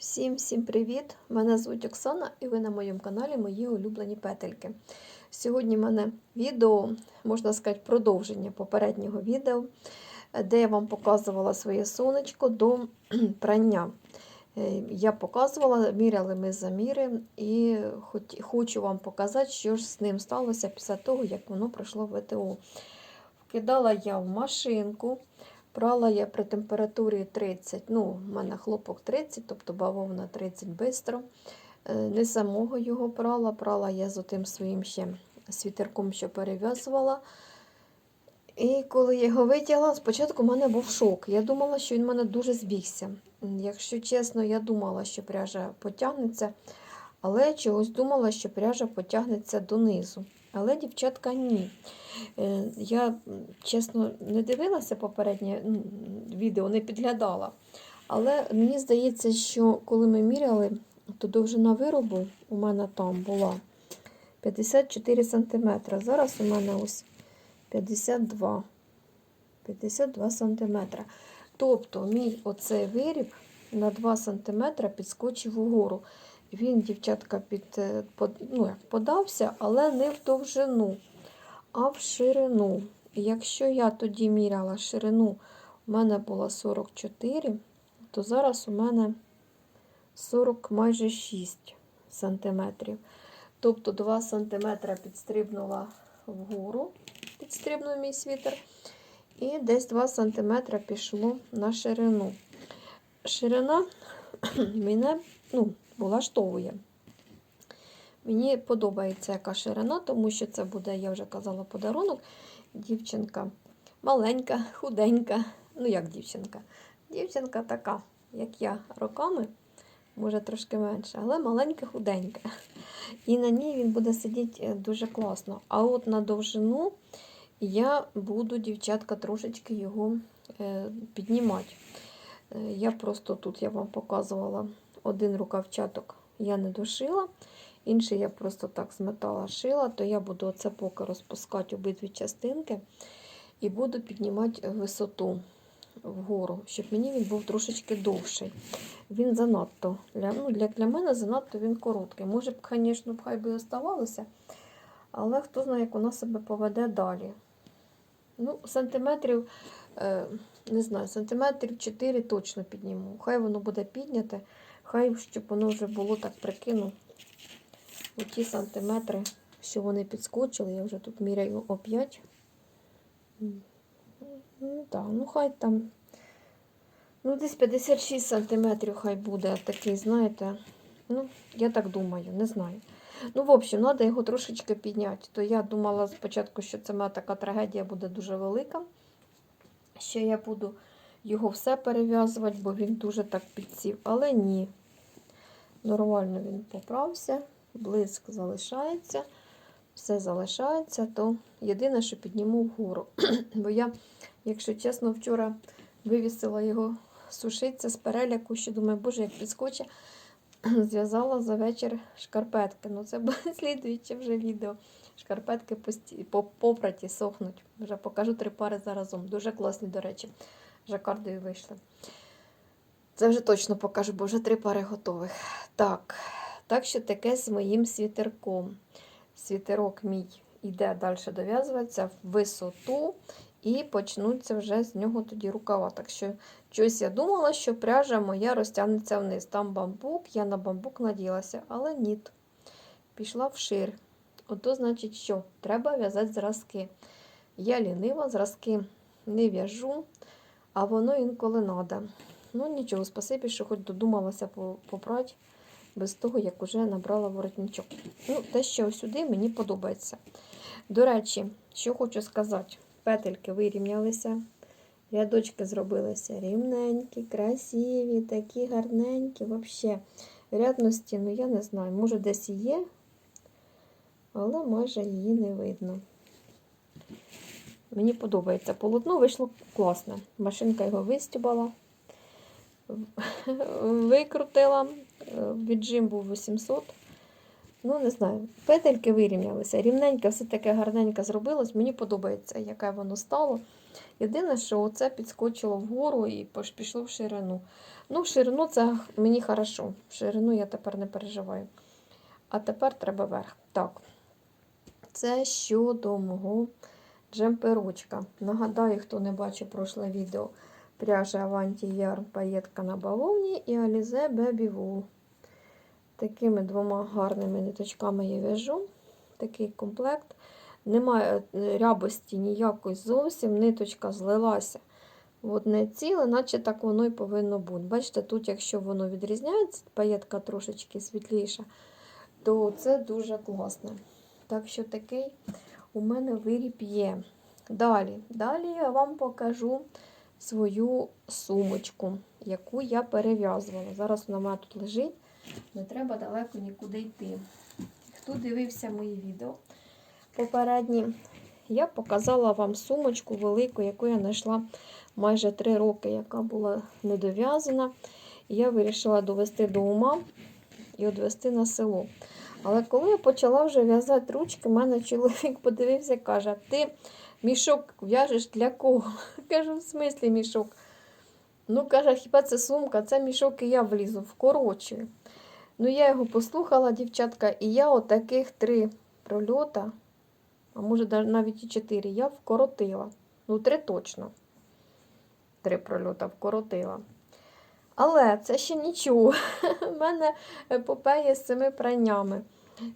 Всім всім привіт! Мене звуть Оксана і ви на моєму каналі Мої улюблені петельки. Сьогодні в мене відео, можна сказати, продовження попереднього відео, де я вам показувала своє сонечко до прання. Е, Я показувала, міряли ми заміри, і хочу вам показати, що ж з ним сталося після того, як воно пройшло в ВТО. Вкидала я в машинку. Прала я при температурі 30, ну, в мене хлопок 30, тобто бавовна 30 бистро. Е, Не самого його прала, прала я з отим своїм ще світерком, що перев'язувала. І коли я його витягла, спочатку в мене був шок. Я думала, що він в мене дуже збігся. Якщо чесно, я думала, що пряжа потягнеться, але чогось думала, що пряжа потягнеться донизу. Але, дівчатка, ні. Е, Я, чесно, не дивилася попереднє відео, не підглядала. Але мені здається, що коли ми міряли, то довжина виробу у мене там була 54 см. Зараз у мене ось 52 52 см. Тобто мій оцей виріб на 2 см підскочив угору. Він, дівчатка, під, е, ну, подався, але не в довжину, а в ширину. І якщо я тоді міряла ширину, у мене була 44, то зараз у мене 40 майже 6 сантиметрів. Тобто 2 сантиметра підстрибнула вгору, підстрибнув мій світер, і десь 2 сантиметра пішло на ширину. Ширина мене ну, влаштовує. Мені подобається яка ширина, тому що це буде, я вже казала, подарунок. Дівчинка маленька, худенька. Ну, як дівчинка? Дівчинка така, як я, роками, може трошки менше, але маленька, худенька. І на ній він буде сидіти е, дуже класно. А от на довжину я буду, дівчатка, трошечки його е, піднімати. Е, Я просто тут я вам показувала один рукавчаток я не дошила, інший я просто так зметала, шила, то я буду оце поки розпускати обидві частинки і буду піднімати висоту вгору, щоб мені він був трошечки довший. Він занадто, для, ну, для, для мене занадто він короткий. Може б, звісно, хай би і оставалося, але хто знає, як вона себе поведе далі. Ну, сантиметрів, е, не знаю, сантиметрів 4 точно підніму. Хай воно буде підняте, хай щоб воно вже було так прикину. У ті сантиметри, що вони підскочили, я вже тут міряю о 5. Ну, так, ну хай там. Ну, десь 56 сантиметрів хай буде такий, знаєте. Ну, я так думаю, не знаю. Ну, в общем, треба його трошечки підняти. То я думала спочатку, що це моя така трагедія буде дуже велика. Що я буду його все перев'язувати, бо він дуже так підсів. Але ні. Нормально він поправся, блиск залишається, все залишається, то єдине, що підніму вгору. Бо я, якщо чесно, вчора вивісила його сушитися з переляку, що думаю, боже, як підскоче. Зв'язала за вечір шкарпетки. Ну, це буде слідуюче вже відео. Шкарпетки по- попраті сохнуть. Вже покажу три пари заразом. Дуже класні, до речі. Жакардою вийшли. Це вже точно покажу, бо вже три пари готових. Так, так що таке з моїм світерком. Світерок мій іде далі дов'язуватися в висоту. І почнуться вже з нього тоді рукава. Так що щось я думала, що пряжа моя розтягнеться вниз. Там бамбук, я на бамбук наділася, але ні. Пішла вшир. Ото значить, що треба в'язати зразки. Я лінива, зразки не в'яжу, а воно інколи треба. Ну нічого, спасибі, що хоч додумалася по- попрати без того, як уже набрала воротничок. Ну, те, що сюди мені подобається. До речі, що хочу сказати, петельки вирівнялися, рядочки зробилися рівненькі, красиві, такі гарненькі, взагалі. Рядності, ну я не знаю, може десь і є, але майже її не видно. Мені подобається. Полотно вийшло класне. Машинка його вистюбала, викрутила. Віджим був 800. Ну, не знаю, петельки вирівнялися. Рівненьке, все таке гарненьке зробилось. Мені подобається, яке воно стало. Єдине, що оце підскочило вгору і пішло в ширину. Ну, ширину це мені хорошо. Ширину я тепер не переживаю. А тепер треба верх. Так. Це щодо мого джемперочка. Нагадаю, хто не бачив прошле відео. Пряжа Avanti Yarn паєтка на бавовні і Alize Baby Wool. Такими двома гарними ниточками я в'яжу. Такий комплект. Немає е, рябості ніякої зовсім. Ниточка злилася в одне ціле, наче так воно і повинно бути. Бачите, тут, якщо воно відрізняється, паєтка трошечки світліша, то це дуже класно. Так що такий у мене виріб є. Далі, далі я вам покажу свою сумочку, яку я перев'язувала. Зараз вона в мене тут лежить, не треба далеко нікуди йти. Хто дивився мої відео попередні, я показала вам сумочку велику, яку я знайшла майже 3 роки, яка була недов'язана. І я вирішила довести до ума і відвести на село. Але коли я почала вже в'язати ручки, в мене чоловік подивився і каже: ти мішок в'яжеш для кого? Кажу, в смислі мішок? Ну, каже, хіба це сумка, це мішок і я влізу, вкорочую. Ну, я його послухала, дівчатка, і я отаких три прольота, а може навіть і чотири, я вкоротила. Ну, три точно. Три прольота вкоротила. Але це ще нічого. У мене епопея з цими праннями.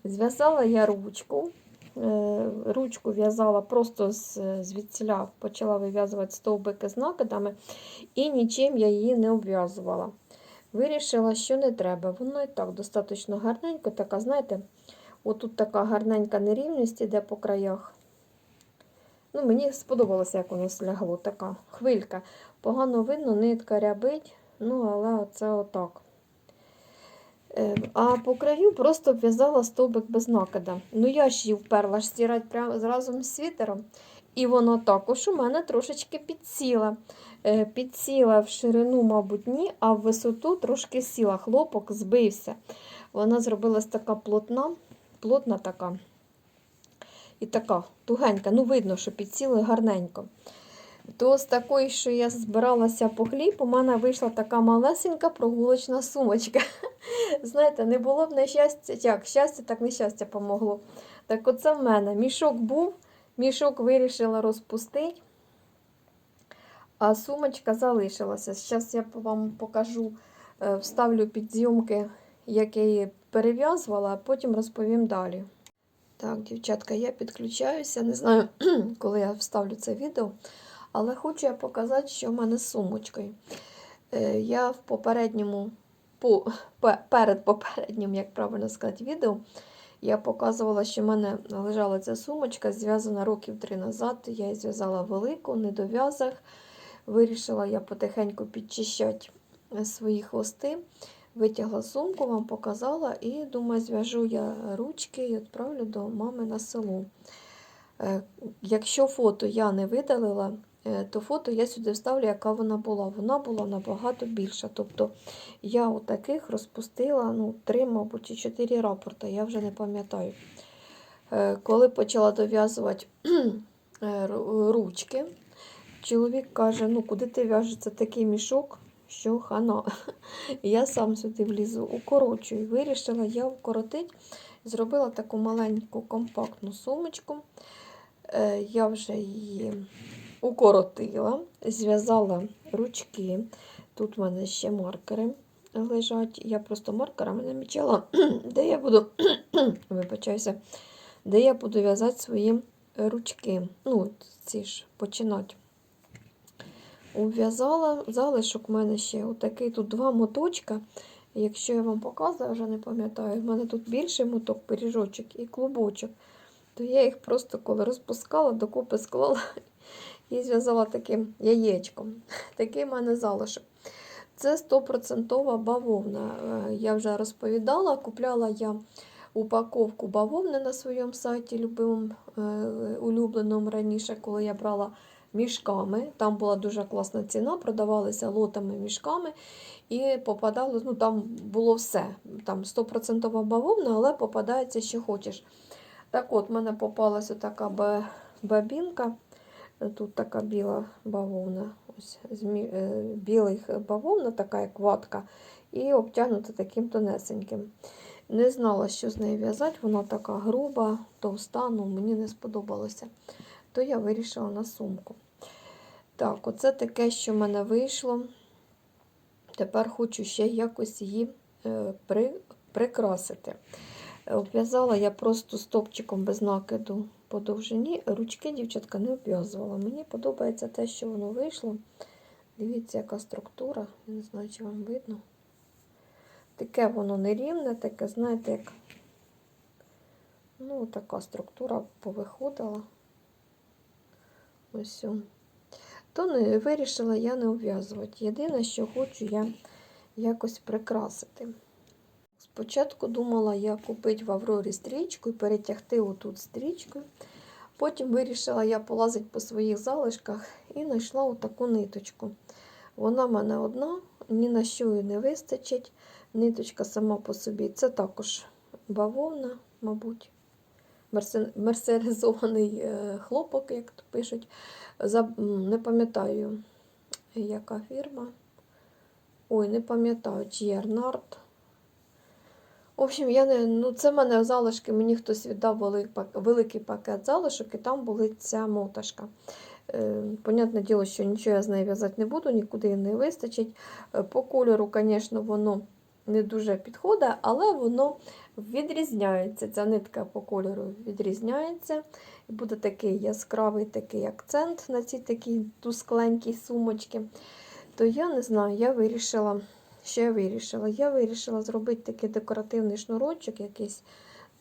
Зв'язала я ручку. Е, Ручку в'язала просто звідсіля, почала вив'язувати стовбики з накидами, і нічим я її не обв'язувала. Вирішила, що не треба. Воно і так достатньо гарненько, така, знаєте, отут така гарненька нерівність іде по краях. Ну, Мені сподобалося, як воно слягло, така хвилька. Погано видно, нитка рябить, ну, але оце отак. Е, А по краю просто в'язала стовбик без накида. Ну, я ж її вперла ж стирати прямо разом з світером. І воно також у мене трошечки підсіла. Е, Підсіла в ширину, мабуть, ні, а в висоту трошки сіла. Хлопок збився. Вона зробилась така плотна, плотна така. І така тугенька. Ну, видно, що підсіли гарненько. То з такої, що я збиралася по хліб, у мене вийшла така малесенька прогулочна сумочка. Знаєте, не було б нещастя, як щастя, так нещастя помогло. Так оце в мене мішок був, мішок вирішила розпустити, а сумочка залишилася. Зараз я вам покажу, е, вставлю під зйомки, як я її перев'язувала, а потім розповім далі. Так, дівчатка, я підключаюся. Не знаю, коли я вставлю це відео, але хочу я показати, що в мене з сумочкою. Е, Я в попередньому, по, перед попереднім, як правильно сказати, відео, я показувала, що в мене лежала ця сумочка, зв'язана років три назад. Я її зв'язала велику, не до в'язах. Вирішила я потихеньку підчищати е, свої хвости. Витягла сумку, вам показала, і думаю, зв'яжу я ручки і відправлю до мами на село. Е, Якщо фото я не видалила, то фото я сюди вставлю, яка вона була. Вона була набагато більша. Тобто я у таких розпустила ну, три, мабуть, чи чотири рапорти, я вже не пам'ятаю. Е, Коли почала дов'язувати е, ручки, чоловік каже: ну куди ти в'яжеш це такий мішок, що хана. Я сам сюди влізу, укорочую. Вирішила я укоротити. Зробила таку маленьку компактну сумочку. Е, Я вже її укоротила, зв'язала ручки. Тут в мене ще маркери лежать. Я просто маркерами намічала, де я буду, вибачаюся, де я буду в'язати свої ручки. Ну, ці ж починати. Ув'язала залишок у мене ще отакий тут два моточка. Якщо я вам показую, вже не пам'ятаю, в мене тут більший моток, пиріжочок і клубочок. То я їх просто коли розпускала, докупи склала і зв'язала таким яєчком. Такий в мене залишок. Це 100% бавовна. Е, Я вже розповідала, купляла я упаковку бавовни на своєму сайті, е, улюбленому раніше, коли я брала мішками. Там була дуже класна ціна, продавалися лотами мішками і попадало, ну там було все. Там 100% бавовна, але попадається, що хочеш. Так от, в мене попалася така бабінка. Тут така біла бавовна, ось з мі- е, білих бавовна, така як ватка, і обтягнута таким тонесеньким. Не знала, що з нею в'язати, вона така груба, товста, ну мені не сподобалося. То я вирішила на сумку. Так, оце таке, що в мене вийшло. Тепер хочу ще якось її е, при, прикрасити. Обв'язала я просто стопчиком без накиду по довжині. Ручки, дівчатка, не обв'язувала. Мені подобається те, що воно вийшло. Дивіться, яка структура. Не знаю, чи вам видно. Таке воно нерівне, таке, знаєте, як. Ну, така структура повиходила. Ось. То не вирішила я не обв'язувати. Єдине, що хочу я якось прикрасити. Спочатку думала я купити в Аврорі стрічку і перетягти отут стрічкою. Потім вирішила я полазити по своїх залишках і знайшла отаку ниточку. Вона в мене одна, ні на що її не вистачить. Ниточка сама по собі. Це також бавовна, мабуть. Мерсеризований е, хлопок, як то пишуть. Не пам'ятаю, яка фірма. Ой, не пам'ятаю, чи Ярнард. В общем, я не, ну, це в мене залишки, мені хтось віддав великий, пакет залишок, і там була ця моташка. Е, понятне діло, що нічого я з нею в'язати не буду, нікуди не вистачить. Е, по кольору, звісно, воно не дуже підходить, але воно відрізняється. Ця нитка по кольору відрізняється. І буде такий яскравий такий акцент на цій такій тускленькій сумочці. То я не знаю, я вирішила, що я вирішила? Я вирішила зробити такий декоративний шнурочок, якийсь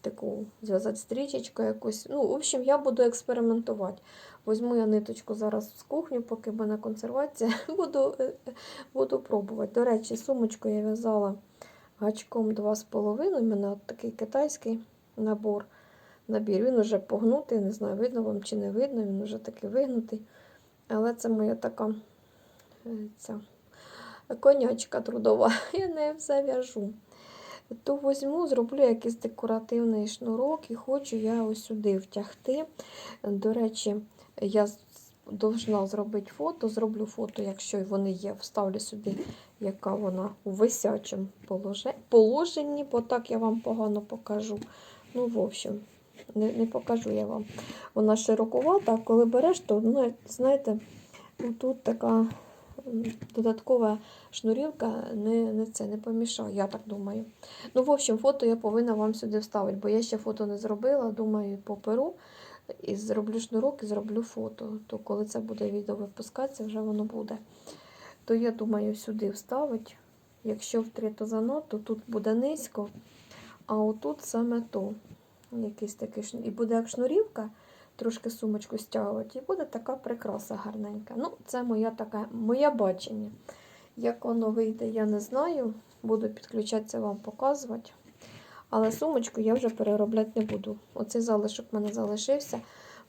таку зв'язати стрічечку якусь. Ну, в общем, я буду експериментувати. Возьму я ниточку зараз з кухні, поки в мене консервація, буду, е, буду пробувати. До речі, сумочку я в'язала гачком 2,5. У мене такий китайський набор. Набір. Він уже погнутий, не знаю, видно вам чи не видно, він вже такий вигнутий. Але це моя така е, ця конячка трудова. Я нею все в'яжу. То візьму, зроблю якийсь декоративний шнурок і хочу я ось сюди втягти. До речі, я должна зробити фото, зроблю фото, якщо вони є, вставлю сюди, яка вона у висячому положенні, бо так я вам погано покажу. Ну, в общем, не, не покажу я вам. Вона широкувата, а коли береш, то ну, знаєте, тут така додаткова шнурівка не, не це не помішає, я так думаю. Ну, в общем, фото я повинна вам сюди вставити, бо я ще фото не зробила, думаю, поперу. І зроблю шнурок і зроблю фото. То коли це буде відео випускатися, вже воно буде. То я думаю, сюди вставити. Якщо в три, то тут буде низько, а отут саме то. Якийсь такий. І буде як шнурівка, трошки сумочку стягувати, і буде така прикраса гарненька. Ну, це моя така, моє бачення. Як воно вийде, я не знаю. Буду підключатися вам показувати. Але сумочку я вже переробляти не буду. Оцей залишок в мене залишився.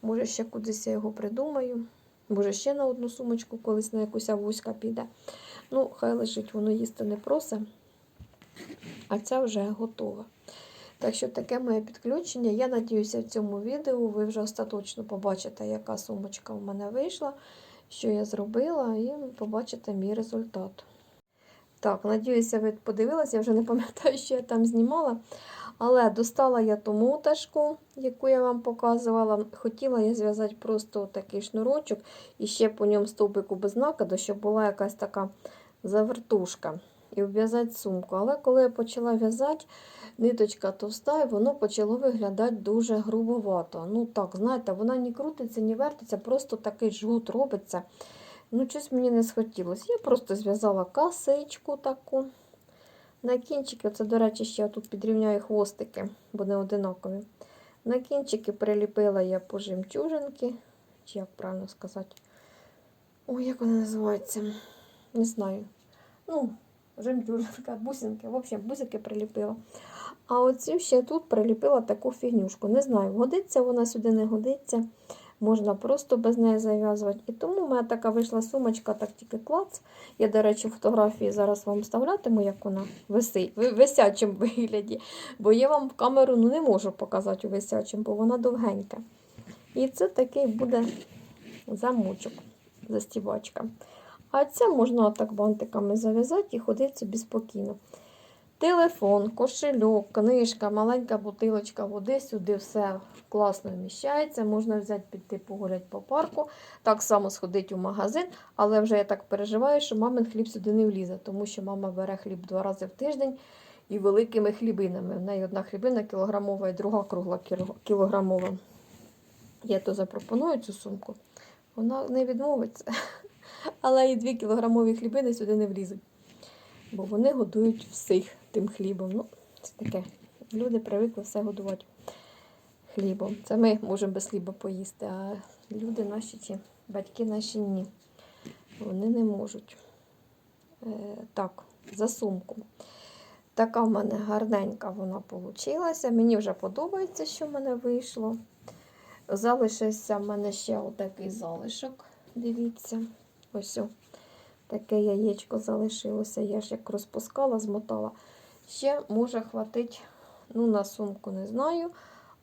Може, ще кудись я його придумаю. Може, ще на одну сумочку колись на якусь авуська піде. Ну, хай лежить, воно їсти не просить. А ця вже готова. Так що таке моє підключення. Я надіюся, в цьому відео ви вже остаточно побачите, яка сумочка в мене вийшла, що я зробила, і побачите мій результат. Так, надіюся, ви подивилися, я вже не пам'ятаю, що я там знімала. Але достала я ту муташку, яку я вам показувала. Хотіла я зв'язати просто такий шнурочок і ще по ньому стовбику без накиду, щоб була якась така завертушка. І вв'язати сумку. Але коли я почала в'язати, ниточка товста, і воно почало виглядати дуже грубовато. Ну так, знаєте, вона ні крутиться, ні вертиться, просто такий жгут робиться. Ну, щось мені не схотілося. Я просто зв'язала касичку таку. На кінчики, це, до речі, ще я тут підрівняю хвостики, бо не одинакові. На кінчики приліпила я по жемчужинки, чи як правильно сказати. Ой, як вони називаються? Не знаю. Ну, жемчужинка, бусинки. В общем, бусинки приліпила. А оцю ще тут приліпила таку фігнюшку. Не знаю, годиться вона сюди, не годиться. можна просто без неї зав'язувати. І тому в мене така вийшла сумочка, так тільки клац. Я, до речі, фотографії зараз вам вставлятиму, як вона висить, в висячому вигляді. Бо я вам камеру ну, не можу показати у висячому, бо вона довгенька. І це такий буде замочок, застібачка. А це можна так бантиками зав'язати і ходити собі спокійно. Телефон, кошельок, книжка, маленька бутилочка води, сюди все класно вміщається. Можна взяти піти погуляти по парку, так само сходити у магазин, але вже я так переживаю, що мамин хліб сюди не влізе, тому що мама бере хліб два рази в тиждень і великими хлібинами. В неї одна хлібина кілограмова і друга кругла кілограмова. Я то запропоную цю сумку. Вона не відмовиться. Але і дві кілограмові хлібини сюди не влізуть. Бо вони годують всіх тим хлібом. Ну, це таке. Люди привикли все годувати хлібом. Це ми можемо без хліба поїсти, а люди наші чи батьки наші ні. Вони не можуть. Е, так, за сумку. Така в мене гарненька вона вийшла. Мені вже подобається, що в мене вийшло. Залишився в мене ще отакий залишок. Дивіться, ось о, таке яєчко залишилося. Я ж як розпускала, змотала. Ще може хватить, ну, на сумку не знаю.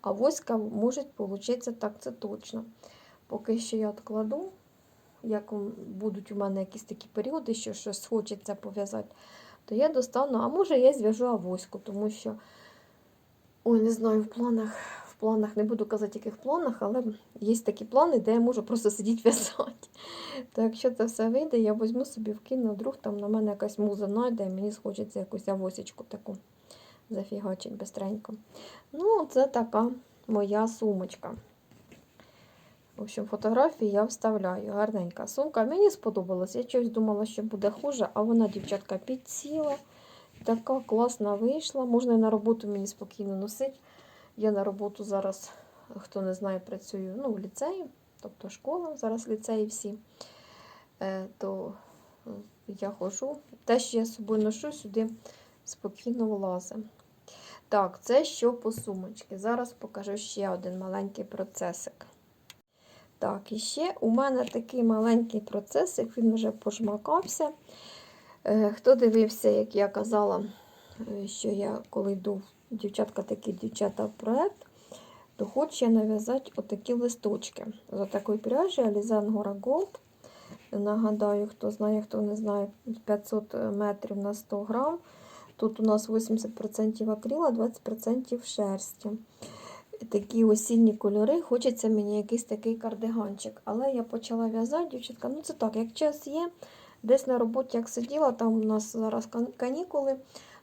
А воська може получитися так, це точно. Поки що я відкладу, як будуть у мене якісь такі періоди, що щось хочеться пов'язати, то я достану, а може я зв'яжу авоську, тому що, ой, не знаю, в планах, планах, не буду казати, яких планах, але є такі плани, де я можу просто сидіти в'язати. То якщо це все вийде, я візьму собі вкину, вдруг там на мене якась муза найде, і мені схочеться якусь авосічку таку зафігачить бистренько. Ну, це така моя сумочка. В общем, фотографії я вставляю. Гарненька сумка. Мені сподобалось. Я щось думала, що буде хуже, а вона, дівчатка, підсіла. Така класна вийшла. Можна і на роботу мені спокійно носити. Я на роботу зараз, хто не знає, працюю ну, в ліцеї, тобто школа, зараз ліцеї всі. Е, то е, я ходжу. Те, що я з собою ношу, сюди спокійно влазить. Так, це що по сумочці. Зараз покажу ще один маленький процесик. Так, і ще у мене такий маленький процесик, він вже пожмакався. Е, Хто дивився, як я казала, що я коли йду, в дівчатка такі дівчата в проект, то я нав'язати отакі листочки. З такої пряжі Alize Angora Gold. Нагадаю, хто знає, хто не знає, 500 метрів на 100 грам. Тут у нас 80% акрила, 20% шерсті. Такі осінні кольори. Хочеться мені якийсь такий кардиганчик. Але я почала в'язати, дівчатка. Ну це так, як час є. Десь на роботі, як сиділа, там у нас зараз канікули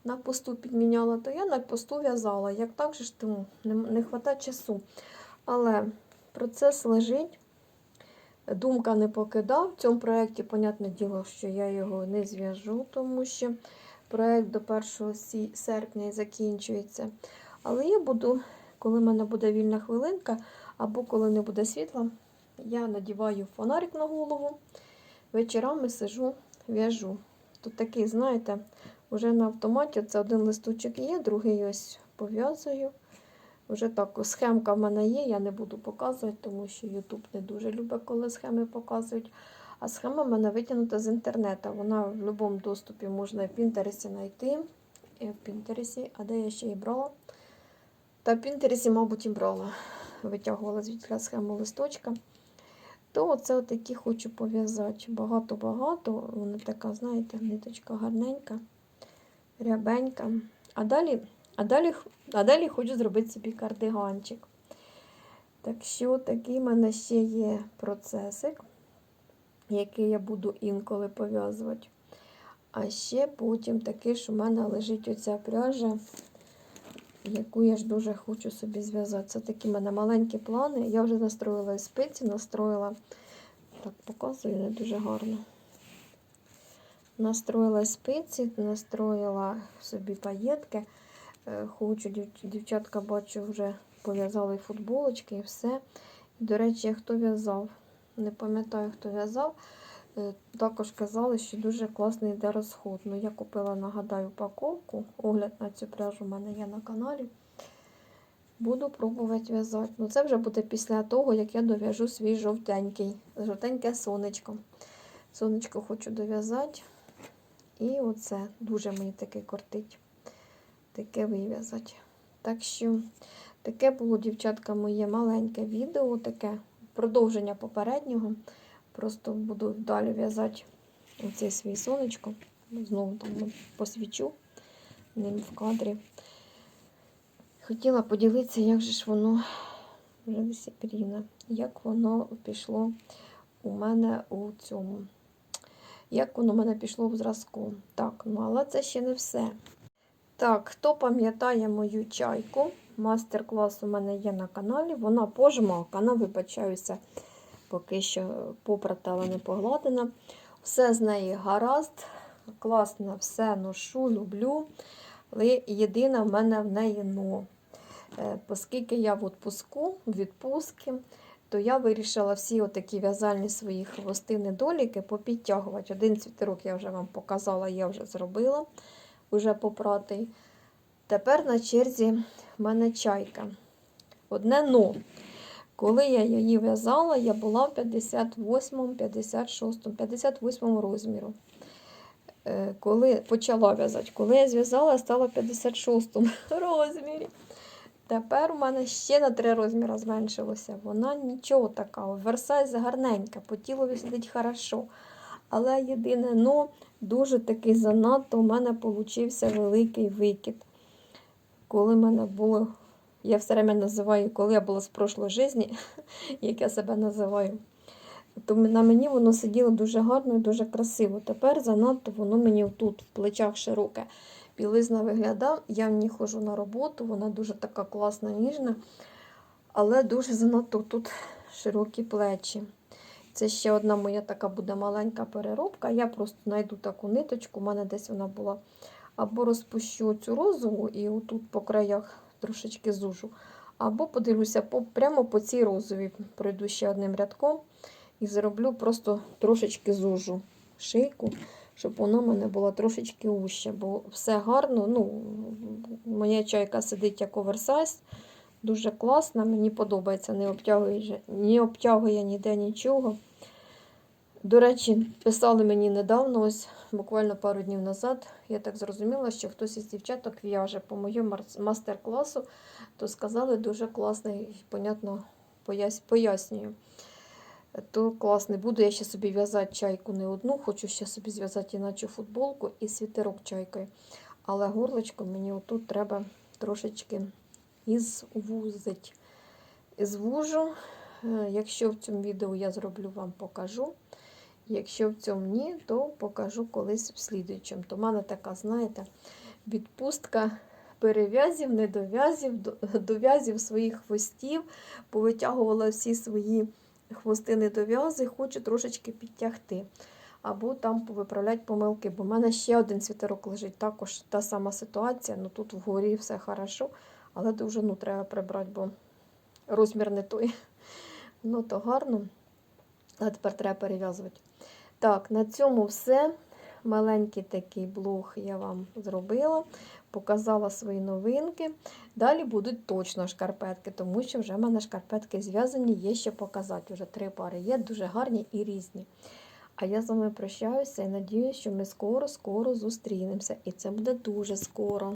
на посту підміняла, то я на посту в'язала. Як так же ж тому не, не вистачає часу. Але процес лежить. Думка не покидав. В цьому проєкті, понятне діло, що я його не зв'яжу, тому що проєкт до 1 серпня закінчується. Але я буду, коли в мене буде вільна хвилинка, або коли не буде світла, я надіваю фонарик на голову, вечорами сижу, в'яжу. Тут такий, знаєте, вже на автоматі це один листочок є, другий ось пов'язую. Вже так, схемка в мене є, я не буду показувати, тому що YouTube не дуже любить, коли схеми показують. А схема в мене витягнута з інтернету. Вона в будь-якому доступі можна в Пінтересі знайти. І в Пінтересі, а де я ще її брала? Та в Пінтересі, мабуть, і брала. Витягувала звідки схему листочка. То оце отакі хочу пов'язати. Багато-багато. Вона така, знаєте, ниточка гарненька, рябенька. А далі, а далі, а далі хочу зробити собі кардиганчик. Так що такий в мене ще є процесик, який я буду інколи пов'язувати. А ще потім такий, що в мене лежить оця пряжа, яку я ж дуже хочу собі зв'язати. Це такі в мене маленькі плани. Я вже настроїла спиці, настроїла. Так, показую не дуже гарно. Настроїла спиці, настроїла собі паєтки. Е, Хочу, дівчатка, бачу, вже пов'язали футболочки і все. До речі, хто в'язав, не пам'ятаю, хто в'язав. Е, Також казали, що дуже класний йде розход. Ну, я купила, нагадаю, упаковку. Огляд на цю пряжу в мене є на каналі. буду пробувати в'язати. Ну, це вже буде після того, як я дов'яжу свій жовтенький, жовтеньке сонечко. Сонечко хочу дов'язати. І оце дуже мені таке кортить. Таке вив'язати. Так що таке було, дівчатка, моє маленьке відео, таке продовження попереднього. Просто буду далі в'язати оце свій сонечко. Знову там посвічу ним в кадрі. Хотіла поділитися, як же ж воно вже як воно пішло у мене у цьому. Як воно у мене пішло в зразку. Так, ну але це ще не все. Так, хто пам'ятає мою чайку, мастер-клас у мене є на каналі, вона пожмакана, вибачаюся, поки що попрата, але не погладена. Все з неї гаразд, класно все ношу, люблю. Але єдине в мене в неї но. Е, Оскільки я в відпуску, в відпустці, то я вирішила всі отакі в'язальні свої хвости недоліки попідтягувати. Один цвітерок я вже вам показала, я вже зробила, вже попратий. Тепер на черзі в мене чайка. Одне но. Коли я її в'язала, я була в 58, 56, 58 розміру. Е, Коли почала в'язати, коли я зв'язала, я стала в 56 розмірі. Тепер у мене ще на 3 розміри зменшилося. Вона нічого така. Версайз гарненька, по тілу сидить хорошо. Але єдине, ну, дуже такий занадто у мене получився великий викид. Коли в мене було, я все время називаю, коли я була з прошлої житті, як я себе називаю, то на мені воно сиділо дуже гарно і дуже красиво. Тепер занадто воно мені тут, в плечах широке. Білизна виглядає, я в ній ходжу на роботу, вона дуже така класна, ніжна, але дуже занадто тут широкі плечі. Це ще одна моя така буде маленька переробка. Я просто знайду таку ниточку, у мене десь вона була. Або розпущу цю розову і отут по краях трошечки зужу. Або подивлюся по, прямо по цій розовій, пройду ще одним рядком і зроблю просто трошечки зужу шийку, щоб вона в мене була трошечки вуща. Бо все гарно. ну, Моя чайка сидить як оверсайз, дуже класна, мені подобається, не обтягує, не обтягує ніде нічого. До речі, писали мені недавно, ось буквально пару днів назад. Я так зрозуміла, що хтось із дівчаток в'яже по моєму мастер-класу, то сказали дуже класний, понятно, пояснюю. То класний. Буду я ще собі в'язати чайку не одну, хочу ще собі зв'язати іначе футболку і світерок чайкою. Але горлочко мені отут треба трошечки ізвузить. Звужу. Е, Якщо в цьому відео я зроблю, вам покажу. Якщо в цьому ні, то покажу колись в слідуючому. То в мене така, знаєте, відпустка перев'язів, недов'язів, до- дов'язів своїх хвостів, повитягувала всі свої хвости недов'язи, хочу трошечки підтягти. Або там повиправляти помилки, бо в мене ще один світерок лежить. Також та сама ситуація. Ну тут вгорі все хорошо, але довжину треба прибрати, бо розмір не той. Ну, то гарно. А тепер треба перев'язувати. Так, на цьому все. Маленький такий блог я вам зробила, показала свої новинки. Далі будуть точно шкарпетки, тому що вже в мене шкарпетки зв'язані, є ще показати. Вже три пари є, дуже гарні і різні. А я з вами прощаюся і надіюся, що ми скоро-скоро зустрінемося. І це буде дуже скоро.